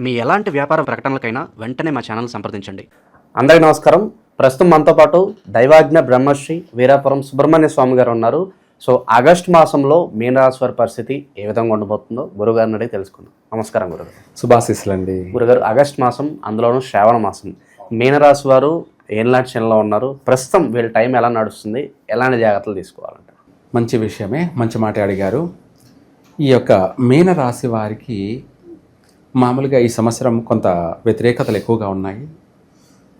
మీ ఎలాంటి వ్యాపార ప్రకటనలకైనా వెంటనే మా ఛానల్ సంప్రదించండి. అందరికీ నమస్కారం. ప్రస్తుతం మనతో పాటు దైవాజ్ఞ బ్రహ్మశ్రీ వీరాపురం సుబ్రహ్మణ్య స్వామి గారు ఉన్నారు. సో ఆగస్టు మాసంలో మీనరాశి వారి పరిస్థితి ఏ విధంగా ఉండబోతుందో గురుగారిని అడిగి తెలుసుకుందాం. నమస్కారం గురుగారు. శుభాశీస్సులండి. గురుగారు ఆగస్టు మాసం అందులోనూ శ్రావణ మాసం. మీనరాశి వారు ఏళ్ళనాటి శనిలో ఉన్నారు. ప్రస్తుతం వీళ్ళ టైం ఎలా నడుస్తుంది? ఎలాంటి జాగ్రత్తలు తీసుకోవాలంట మంచి విషయమే మంచి మాట అడిగారు. ఈ యొక్క మీన రాశి వారికి మామూలుగా ఈ సంవత్సరం కొంత వ్యతిరేకతలు ఎక్కువగా ఉన్నాయి.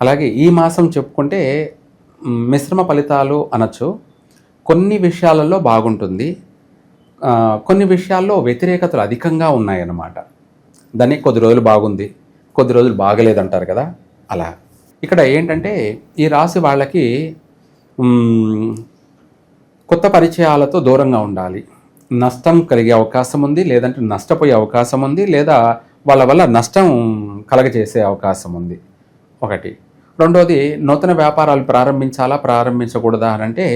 అలాగే ఈ మాసం చెప్పుకుంటే మిశ్రమ ఫలితాలు అనొచ్చు. కొన్ని విషయాలలో బాగుంటుంది. కొన్ని విషయాల్లో వ్యతిరేకతలు అధికంగా ఉన్నాయన్నమాట. దాన్ని కొద్ది రోజులు బాగుంది కొద్ది రోజులు బాగలేదంటారు కదా అలా. ఇక్కడ ఏంటంటే ఈ రాశి వాళ్ళకి కొత్త పరిచయాలతో దూరంగా ఉండాలి. నష్టం కలిగే అవకాశం ఉంది లేదంటే నష్టపోయే అవకాశం ఉంది లేదా వాళ్ళ వల్ల నష్టం కలగజేసే అవకాశం ఉంది. ఒకటి. రెండోది నూతన వ్యాపారాలు ప్రారంభించాలా ప్రారంభించకూడదా అని అంటే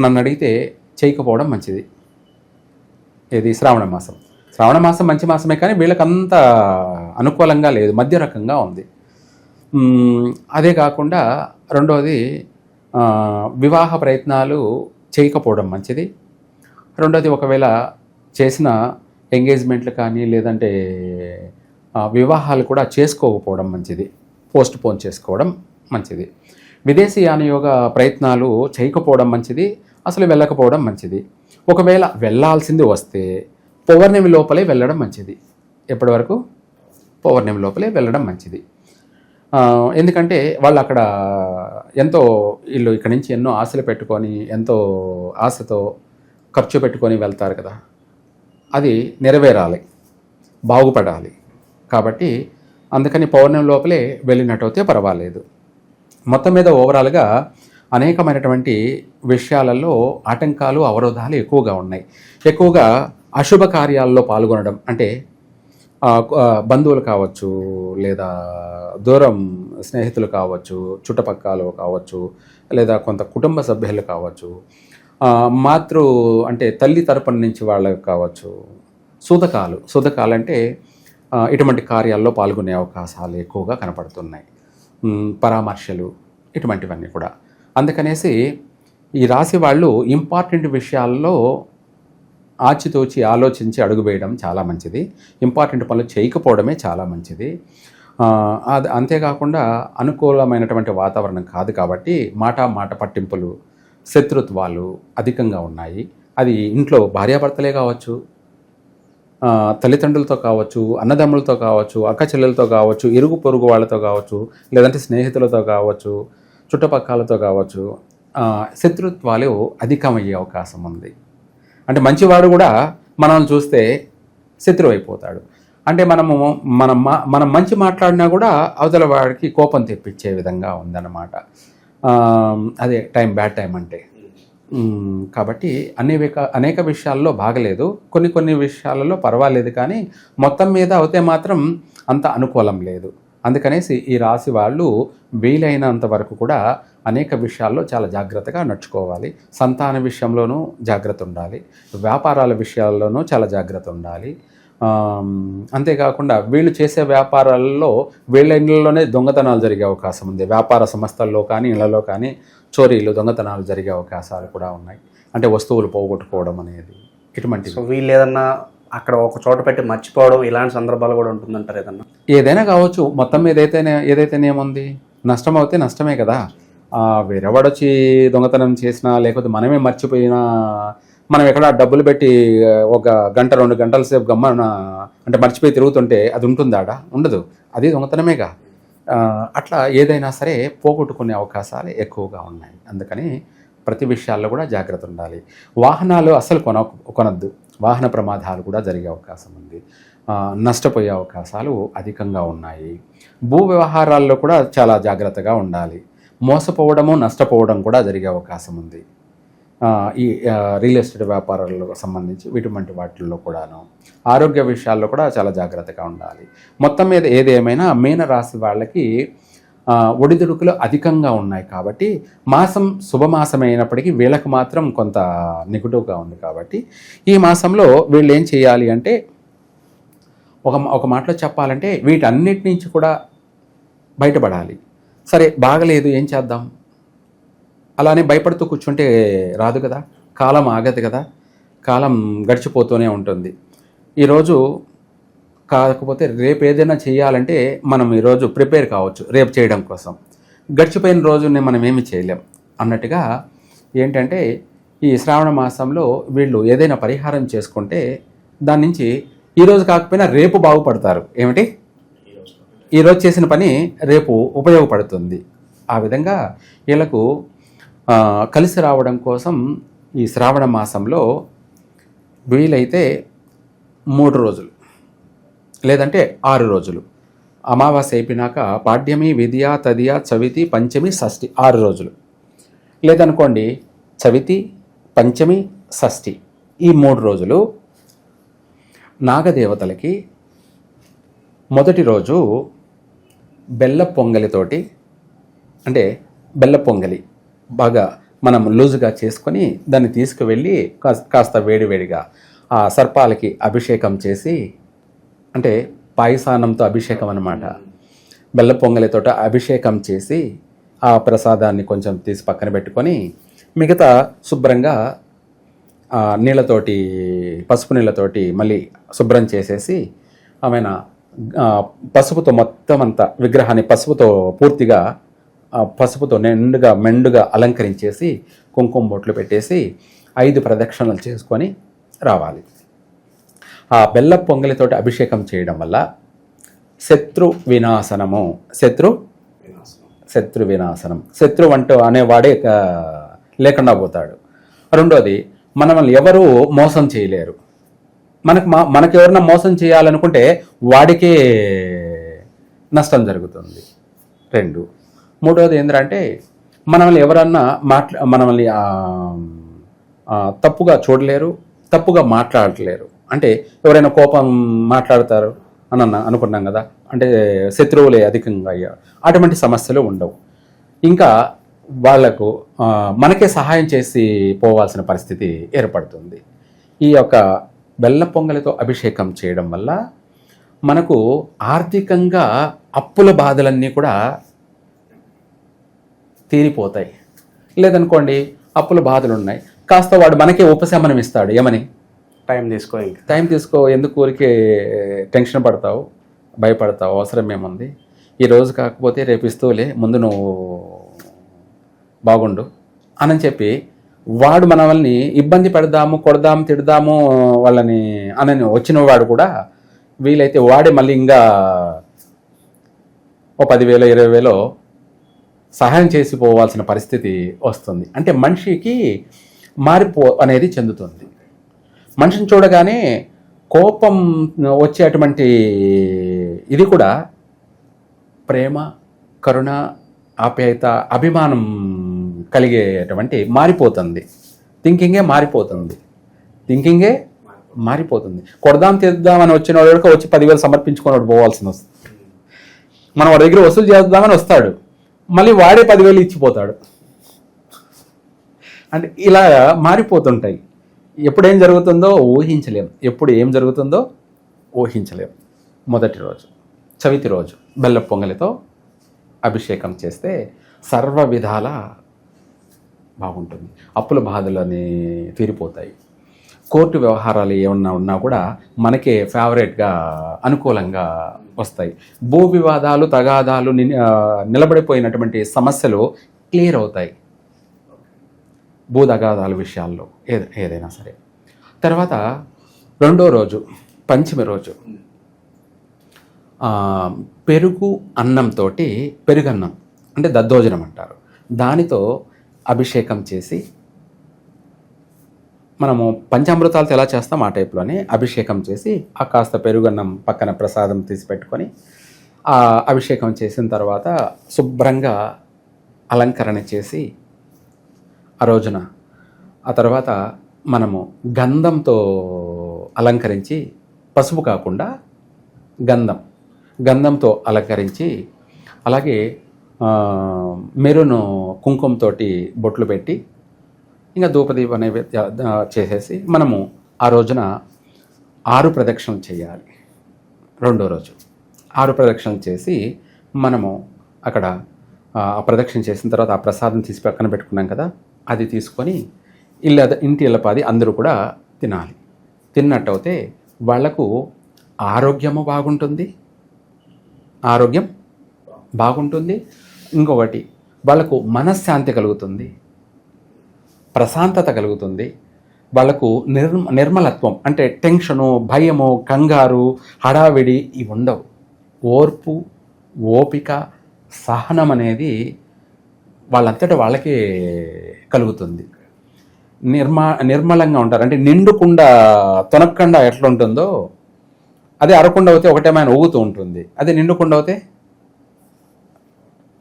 నన్ను అడిగితే చేయకపోవడం మంచిది. ఇది శ్రావణ మాసం. శ్రావణ మాసం మంచి మాసమే కానీ వీళ్ళకంత అనుకూలంగా లేదు మధ్య రకంగా ఉంది అదే కాకుండా రెండోది వివాహ ప్రయత్నాలు చేయకపోవడం మంచిది. రెండోది ఒకవేళ చేసిన ఎంగేజ్మెంట్లు కానీ లేదంటే వివాహాలు కూడా చేసుకోకపోవడం మంచిది. పోస్ట్ పోన్ చేసుకోవడం మంచిది. విదేశీ యానయోగ ప్రయత్నాలు చేయకపోవడం మంచిది. అసలు వెళ్ళకపోవడం మంచిది. ఒకవేళ వెళ్ళాల్సింది వస్తే పౌర్ణమి లోపలే వెళ్ళడం మంచిది. ఎప్పటి వరకు పౌర్ణమి లోపలే వెళ్ళడం మంచిది. ఎందుకంటే వాళ్ళు అక్కడ ఎంతో వీళ్ళు ఇక్కడ నుంచి ఎన్నో ఆశలు పెట్టుకొని ఎంతో ఆశతో ఖర్చు పెట్టుకొని వెళ్తారు కదా. అది నెరవేరాలి బాగుపడాలి. కాబట్టి అందుకని పౌర్ణమి లోపలే వెళ్ళినట్టయితే పర్వాలేదు. మొత్తం మీద ఓవరాల్గా అనేకమైనటువంటి విషయాలలో ఆటంకాలు అవరోధాలు ఎక్కువగా ఉన్నాయి. ఎక్కువగా అశుభ కార్యాల్లో పాల్గొనడం అంటే బంధువులు కావచ్చు లేదా దూరం స్నేహితులు కావచ్చు చుట్టుపక్కల కావచ్చు లేదా కొంత కుటుంబ సభ్యులు కావచ్చు మాతృ అంటే తల్లి తరపున నుంచి వాళ్ళకి కావచ్చు. సుధకాలు సుధకాలు అంటే ఇటువంటి కార్యాల్లో పాల్గొనే అవకాశాలు ఎక్కువగా కనపడుతున్నాయి. పరామర్శలు ఇటువంటివన్నీ కూడా. అందుకనేసి ఈ రాశి వాళ్ళు ఇంపార్టెంట్ విషయాల్లో ఆచితూచి ఆలోచించి అడుగు వేయడం చాలా మంచిది. ఇంపార్టెంట్ పనులు చేయకపోవడమే చాలా మంచిది. అది అంతేకాకుండా అనుకూలమైనటువంటి వాతావరణం కాదు కాబట్టి మాట మాట పట్టింపులు శత్రుత్వాలు అధికంగా ఉన్నాయి. అది ఇంట్లో భార్యాభర్తలే కావచ్చు తల్లిదండ్రులతో కావచ్చు అన్నదమ్ములతో కావచ్చు అక్క చెల్లెలతో కావచ్చు ఇరుగు పొరుగు వాళ్ళతో కావచ్చు లేదంటే స్నేహితులతో కావచ్చు చుట్టుపక్కలతో కావచ్చు శత్రుత్వాలు అధికమయ్యే అవకాశం ఉంది. అంటే మంచివాడు కూడా మనల్ని చూస్తే శత్రువు అయిపోతాడు అంటే మనము మనం మా- మనం మంచి మాట్లాడినా కూడా అవతల వాడికి కోపం తెప్పించే విధంగా ఉందన్నమాట. అదే టైం బ్యాడ్ టైం అంటే. కాబట్టి అనేక అనేక విషయాల్లో బాగలేదు. కొన్ని కొన్ని విషయాలలో పర్వాలేదు కానీ మొత్తం మీద అయితే మాత్రం అంత అనుకూలం లేదు. అందుకనేసి ఈ రాశి వాళ్ళు వీలైనంత వరకు కూడా అనేక విషయాల్లో చాలా జాగ్రత్తగా నడుచుకోవాలి. సంతాన విషయంలోనూ జాగ్రత్త ఉండాలి. వ్యాపారాల విషయాల్లోనూ చాలా జాగ్రత్త ఉండాలి. అంతేకాకుండా వీళ్ళు చేసే వ్యాపారాల్లో వీళ్ళ ఇళ్ళలోనే దొంగతనాలు జరిగే అవకాశం ఉంది. వ్యాపార సంస్థల్లో కానీ ఇళ్ళలో కానీ చోరీలు దొంగతనాలు జరిగే అవకాశాలు కూడా ఉన్నాయి. అంటే వస్తువులు పోగొట్టుకోవడం అనేది ఇటువంటి సో వీళ్ళు ఏదన్నా అక్కడ ఒక చోట పెట్టి మర్చిపోవడం ఇలాంటి సందర్భాలు కూడా ఉంటుందంటారు ఏదన్నా? ఏదైనా కావచ్చు. మొత్తం ఏదైతేనే ఏదైతేనేముంది నష్టం అవుతే నష్టమే కదా. ఆ, వేరేవాడు వచ్చి దొంగతనం చేసినా లేకపోతే మనమే మర్చిపోయినా మనం ఎక్కడ డబ్బులు పెట్టి ఒక గంట రెండు గంటల సేపు గమ్మన అంటే మర్చిపోయి తిరుగుతుంటే అది ఉంటుందాడ? ఉండదు. అది దొంగతనమేగా. అట్లా ఏదైనా సరే పోగొట్టుకునే అవకాశాలు ఎక్కువగా ఉన్నాయి. అందుకని ప్రతి విషయాల్లో కూడా జాగ్రత్త ఉండాలి. వాహనాలు అసలు కొన కొనద్దు. వాహన ప్రమాదాలు కూడా జరిగే అవకాశం ఉంది. నష్టపోయే అవకాశాలు అధికంగా ఉన్నాయి. భూ వ్యవహారాల్లో కూడా చాలా జాగ్రత్తగా ఉండాలి. మోసపోవడము నష్టపోవడం కూడా జరిగే అవకాశం ఉంది. ఈ రియల్ ఎస్టేట్ వ్యాపారాలకు సంబంధించి ఇటువంటి వాటిల్లో కూడాను. ఆరోగ్య విషయాల్లో కూడా చాలా జాగ్రత్తగా ఉండాలి. మొత్తం మీద ఏదేమైనా మీన రాశి వాళ్ళకి ఒడిదుడుకులు అధికంగా ఉన్నాయి కాబట్టి మాసం శుభమాసం అయినప్పటికీ వీళ్ళకి మాత్రం కొంత నెగిటివ్గా ఉంది కాబట్టి ఈ మాసంలో వీళ్ళు ఏం చేయాలి అంటే ఒక ఒక మాటలో చెప్పాలంటే వీటన్నిటి నుంచి కూడా బయటపడాలి. సరే బాగలేదు ఏం చేద్దాం? అలానే భయపడుతూ కూర్చుంటే రాదు కదా? కాలం ఆగదు కదా? కాలం గడిచిపోతూనే ఉంటుంది. ఈరోజు కాకపోతే రేపు ఏదైనా చేయాలంటే మనం ఈరోజు ప్రిపేర్ కావచ్చు రేపు చేయడం కోసం. గడిచిపోయిన రోజునే మనం ఏమి చేయలేం. అన్నట్టుగా ఏంటంటే ఈ శ్రావణ మాసంలో వీళ్ళు ఏదైనా పరిహారం చేసుకుంటే దాని నుంచి ఈరోజు కాకపోయినా రేపు బాగుపడతారు. ఏమిటి? ఈరోజు చేసిన పని రేపు ఉపయోగపడుతుంది. ఆ విధంగా వీళ్ళకు కలిసి రావడం కోసం ఈ శ్రావణ మాసంలో వీలైతే మూడు రోజులు లేదంటే ఆరు రోజులు. అమావాస్య అయిపోయినాక పాడ్యమి విద్య తదియ చవితి పంచమి షష్ఠి ఆరు రోజులు. లేదనుకోండి చవితి పంచమి షష్ఠి ఈ మూడు రోజులు నాగదేవతలకి మొదటి రోజు బెల్ల పొంగలితోటి అంటే బెల్ల పొంగలి బాగా మనం లూజుగా చేసుకొని దాన్ని తీసుకువెళ్ళి కాస్త కాస్త వేడివేడిగా ఆ సర్పాలకి అభిషేకం చేసి అంటే పాయసానంతో అభిషేకం అనమాట బెల్ల పొంగలితో అభిషేకం చేసి ఆ ప్రసాదాన్ని కొంచెం తీసి పక్కన పెట్టుకొని మిగతా శుభ్రంగా ఆ, నీళ్ళతోటి పసుపు నీళ్ళతోటి మళ్ళీ శుభ్రం చేసేసి ఆమెన పసుపుతో మొత్తం అంతా విగ్రహాన్ని పసుపుతో పూర్తిగా పసుపుతో నిండుగా మెండుగా అలంకరించేసి కుంకుమ బొట్లు పెట్టేసి ఐదు ప్రదక్షిణలు చేసుకొని రావాలి. ఆ బెల్ల పొంగలితోటి అభిషేకం చేయడం వల్ల శత్రు వినాశనము. శత్రు? శత్రు వినాశనం. శత్రు అంటూ అనేవాడే లేకుండా పోతాడు. రెండోది మనల్ని ఎవరూ మోసం చేయలేరు. మనకు మా మనకు ఎవరన్నా మోసం చేయాలనుకుంటే వాడికే నష్టం జరుగుతుంది. రెండు మూడవది ఏంటంటే మనల్ని ఎవరన్నా మాట్లా మనల్ని తప్పుగా చూడలేరు తప్పుగా మాట్లాడలేరు. అంటే ఎవరైనా కోపం మాట్లాడతారు అని అన్న అనుకున్నాం కదా? అంటే శత్రువులే అధికంగా అయ్యారు అటువంటి సమస్యలు ఉండవు. ఇంకా వాళ్ళకు మనకే సహాయం చేసి పోవాల్సిన పరిస్థితి ఏర్పడుతుంది. ఈ యొక్క బెల్ల పొంగలితో అభిషేకం చేయడం వల్ల మనకు ఆర్థికంగా అప్పుల బాధలన్నీ కూడా తీరిపోతాయి. లేదనుకోండి అప్పుల బాధలు ఉన్నాయి కాస్త వాడు మనకే ఉపశమనం ఇస్తాడు. ఏమని? టైం తీసుకో టైం తీసుకో. ఎందుకు ఊరికే టెన్షన్ పడతావు? భయపడతావు? అవసరం ఏముంది? ఈ రోజు కాకపోతే రేపు ఇస్తూలే ముందు నువ్వు బాగుండు అని చెప్పి వాడు మనల్ని ఇబ్బంది పెడదాము కొడదాము తిడదాము వాళ్ళని అనని వచ్చిన వాడు కూడా వీలైతే వాడే మళ్ళీ ఇంకా ఓ పదివేలు ఇరవై వేలో సహాయం చేసి పోవాల్సిన పరిస్థితి వస్తుంది. అంటే మనిషికి మారిపో అనేది చెందుతుంది. మనిషిని చూడగానే కోపం వచ్చేటువంటి ఇది కూడా ప్రేమ కరుణ ఆప్యాయత అభిమానం కలిగేటువంటి మారిపోతుంది. థింకింగే మారిపోతుంది. థింకింగే మారిపోతుంది. కొడదాం తీద్దామని వచ్చిన వాడు వచ్చి పదివేలు సమర్పించుకొని పోవాల్సిన పోవాల్సింది వస్తుంది. మనం వాడి దగ్గర వసూలు చేద్దామని వస్తాడు. మళ్ళీ వాడే పదివేలు ఇచ్చిపోతాడు. అంటే ఇలా మారిపోతుంటాయి. ఎప్పుడు ఏం జరుగుతుందో ఊహించలేం. ఎప్పుడు ఏం జరుగుతుందో ఊహించలేం. మొదటి రోజు చవితి రోజు బెల్ల పొంగలితో అభిషేకం చేస్తే సర్వ విధాల బాగుంటుంది. అప్పుల బాధలని తీరిపోతాయి. కోర్టు వ్యవహారాలు ఏమన్నా ఉన్నా కూడా మనకే ఫేవరెట్గా అనుకూలంగా వస్తాయి. భూ వివాదాలు తగాదాలు ని- నిలబడిపోయినటువంటి సమస్యలు క్లియర్ అవుతాయి. భూ తగాదాల విషయాల్లో ఏద ఏదైనా సరే. తర్వాత రెండో రోజు పంచమి రోజు. పెరుగు అన్నంతో పెరుగన్నం అంటే దద్దోజనం అంటారు. దానితో అభిషేకం చేసి మనము పంచామృతాలతో ఎలా చేస్తాం ఆ టైప్లోనే అభిషేకం చేసి ఆ కాస్త పెరుగన్నం పక్కన ప్రసాదం తీసి పెట్టుకొని ఆ అభిషేకం చేసిన తర్వాత శుభ్రంగా అలంకరణ చేసి ఆ రోజున ఆ తర్వాత మనము గంధంతో అలంకరించి పసుపు కాకుండా గంధం గంధంతో అలంకరించి అలాగే మెరును కుంకుమతోటి బొట్లు పెట్టి ఇంకా ధూపదీప నైవేద్య చేసేసి మనము ఆ రోజున ఆరు ప్రదక్షిణలు చేయాలి. రెండో రోజు ఆరు ప్రదక్షిణలు చేసి మనము అక్కడ ఆ ప్రదక్షిణ చేసిన తర్వాత ఆ ప్రసాదం తీసి పక్కన పెట్టుకున్నాం కదా అది తీసుకొని ఇళ్ళ ఇంటి ఇళ్ళపాది అందరూ కూడా తినాలి. తిన్నట్టయితే వాళ్ళకు ఆరోగ్యము బాగుంటుంది. ఆరోగ్యం బాగుంటుంది. ఇంకొకటి వాళ్ళకు మనశ్శాంతి కలుగుతుంది. ప్రశాంతత కలుగుతుంది. వాళ్ళకు నిర్మ నిర్మలత్వం అంటే టెన్షను భయము కంగారు హడావిడి ఇవి ఉండవు. ఓర్పు ఓపిక సహనం అనేది వాళ్ళంతటా వాళ్ళకే కలుగుతుంది. నిర్మా నిర్మలంగా ఉంటారు. అంటే నిండుకుండా తొనక్కుండా ఎట్లుంటుందో అదే అరకుండా అవుతే ఒకటేమైనా ఊగుతూ ఉంటుంది. అదే నిండుకుండా అవుతే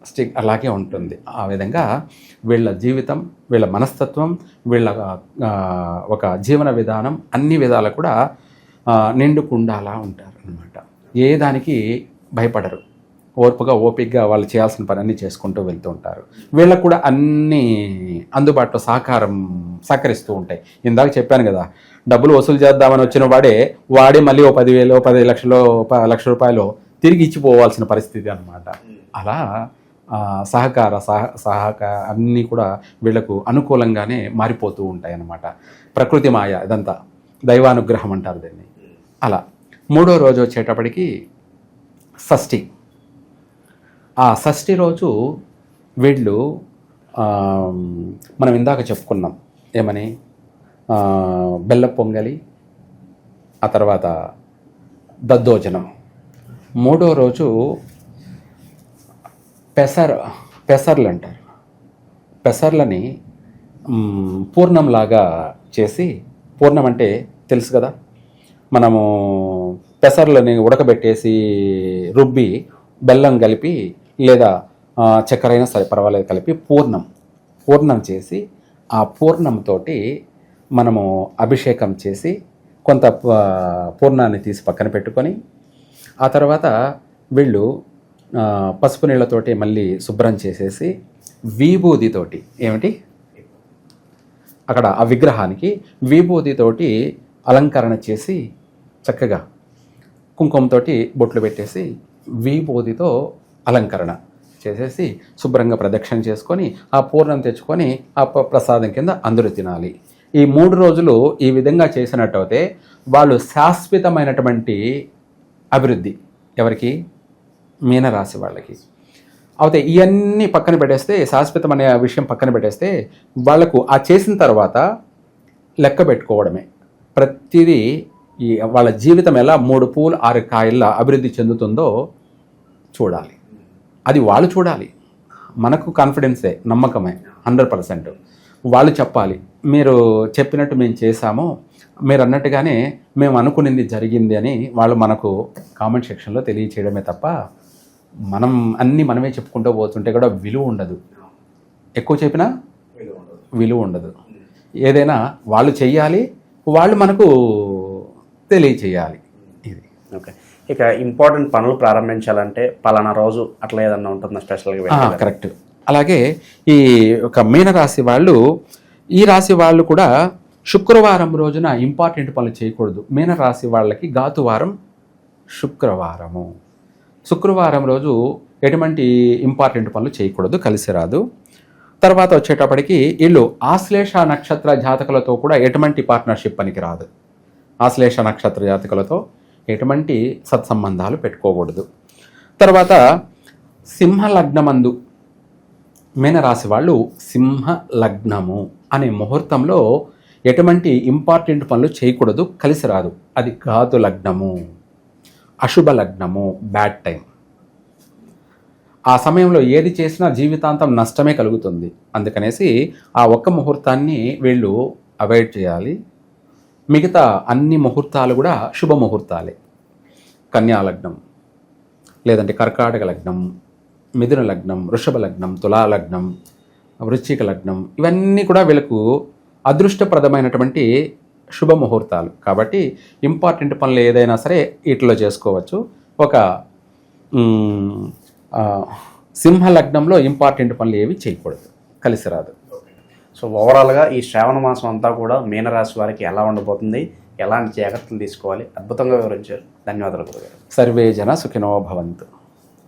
స్టిక్ అలాగే ఉంటుంది. ఆ విధంగా వీళ్ళ జీవితం వీళ్ళ మనస్తత్వం వీళ్ళ ఒక జీవన విధానం అన్ని విధాలు కూడా నిండుకుండాలా ఉంటారు అనమాట ఏ దానికి భయపడరు. ఓర్పుగా ఓపికగా వాళ్ళు చేయాల్సిన పని అన్నీ చేసుకుంటూ వెళ్తూ ఉంటారు. వీళ్ళకు కూడా అన్ని అందుబాటులో సహకారం సహకరిస్తూ ఉంటాయి. ఇందాక చెప్పాను కదా డబ్బులు వసూలు చేద్దామని వచ్చిన వాడే వాడే మళ్ళీ ఓ పదివేలు పది లక్షలు ప- లక్ష రూపాయలు తిరిగి ఇచ్చిపోవాల్సిన పరిస్థితి అన్నమాట. అలా సహకార సహ సహకార అన్నీ కూడా వీళ్ళకు అనుకూలంగానే మారిపోతూ ఉంటాయి అన్నమాట ప్రకృతి మాయ ఇదంతా దైవానుగ్రహం అంటారు దీన్ని. అలా. మూడో రోజు వచ్చేటప్పటికి షష్ఠి. ఆ షష్ఠి రోజు వీళ్ళు మనం ఇందాక చెప్పుకున్నాం. ఏమని? బెల్ల పొంగలి ఆ తర్వాత దద్దోజనం. మూడో రోజు పెసర్ పెసర్లు అంటారు. పెసర్లని పూర్ణంలాగా చేసి పూర్ణం అంటే తెలుసు కదా? మనము పెసర్లని ఉడకబెట్టేసి రుబ్బి బెల్లం కలిపి లేదా చక్కెర అయినా సరే పర్వాలేదు కలిపి పూర్ణం. పూర్ణం చేసి ఆ పూర్ణంతో మనము అభిషేకం చేసి కొంత పూర్ణాన్ని తీసి పక్కన పెట్టుకొని ఆ తర్వాత వీళ్ళు పసుపు నీళ్ళతోటి మళ్ళీ శుభ్రం చేసేసి విభూతితోటి ఏమిటి? అక్కడ ఆ విగ్రహానికి విభూతితోటి అలంకరణ చేసి చక్కగా కుంకుమతోటి బొట్లు పెట్టేసి విభూతితో అలంకరణ చేసేసి శుభ్రంగా ప్రదక్షిణ చేసుకొని ఆ పూర్ణం తెచ్చుకొని ఆ ప్రసాదం కింద అందరూ తినాలి. ఈ మూడు రోజులు ఈ విధంగా చేసినట్టయితే వాళ్ళు శాశ్వతమైనటువంటి అభివృద్ధి ఎవరికి? మీనరాశి వాళ్ళకి. అయితే ఇవన్నీ పక్కన పెట్టేస్తే శాశ్వతం అనే విషయం పక్కన పెట్టేస్తే వాళ్ళకు ఆ చేసిన తర్వాత లెక్క పెట్టుకోవడమే. ప్రతిదీ ఈ వాళ్ళ జీవితం ఎలా మూడు పూలు ఆరు కాయల్లా అభివృద్ధి చెందుతుందో చూడాలి. అది వాళ్ళు చూడాలి. మనకు కాన్ఫిడెన్సే నమ్మకమే హండ్రెడ్ పర్సెంట్. వాళ్ళు చెప్పాలి మీరు చెప్పినట్టు మేము చేశాము మీరు అన్నట్టుగానే మేము అనుకునింది జరిగింది అని వాళ్ళు మనకు కామెంట్ సెక్షన్లో తెలియచేయడమే తప్ప మనం అన్నీ మనమే చెప్పుకుంటూ పోతుంటే కూడా విలువ ఉండదు. ఎక్కువ చెప్పినా విలువ ఉండదు. ఏదైనా వాళ్ళు చెయ్యాలి వాళ్ళు మనకు తెలియచేయాలి. ఇది. ఓకే. ఇక ఇంపార్టెంట్ పనులు ప్రారంభించాలంటే పలానా రోజు అట్లా ఏదన్నా ఉంటుందా స్పెషల్గా కరెక్ట్. అలాగే ఈ ఒక మీనరాశి వాళ్ళు ఈ రాశి వాళ్ళు కూడా శుక్రవారం రోజున ఇంపార్టెంట్ పనులు చేయకూడదు. మీనరాశి వాళ్ళకి గాతువారం శుక్రవారము. శుక్రవారం రోజు ఎటువంటి ఇంపార్టెంట్ పనులు చేయకూడదు కలిసి రాదు. తర్వాత వచ్చేటప్పటికి వీళ్ళు ఆశ్లేష నక్షత్ర జాతకులతో కూడా ఎటువంటి పార్ట్నర్షిప్ పనికి రాదు. ఆశ్లేష నక్షత్ర జాతకులతో ఎటువంటి సత్సంబంధాలు పెట్టుకోకూడదు. తర్వాత సింహ లగ్నమందు మీనరాశి వాళ్ళు సింహ లగ్నము అనే ముహూర్తంలో ఎటువంటి ఇంపార్టెంట్ పనులు చేయకూడదు కలిసి రాదు. అది కాదు లగ్నము అశుభ లగ్నము బ్యాడ్ టైం ఆ సమయంలో ఏది చేసినా జీవితాంతం నష్టమే కలుగుతుంది. అందుకనేసి ఆ ఒక్క ముహూర్తాన్ని వీళ్ళు అవాయిడ్ చేయాలి. మిగతా అన్ని ముహూర్తాలు కూడా శుభ ముహూర్తాలే. కన్యా లగ్నం లేదంటే కర్కాటక లగ్నం మిథున లగ్నం వృషభ లగ్నం తులా లగ్నం వృశ్చిక లగ్నం ఇవన్నీ కూడా వీళ్ళకు అదృష్టప్రదమైనటువంటి శుభ ముహూర్తాలు కాబట్టి ఇంపార్టెంట్ పనులు ఏదైనా సరే వీటిలో చేసుకోవచ్చు. ఒక సింహ లగ్నంలో ఇంపార్టెంట్ పనులు ఏవి చేయకూడదు. కలిసి రాదు. సో ఓవరాల్గా ఈ శ్రావణ మాసం అంతా కూడా మీనరాశి వారికి ఎలా ఉండబోతుంది ఎలాంటి జాగ్రత్తలు తీసుకోవాలి అద్భుతంగా వివరించారు. ధన్యవాదాలు గురుగారు. సర్వే జన సుఖినో భవంతు.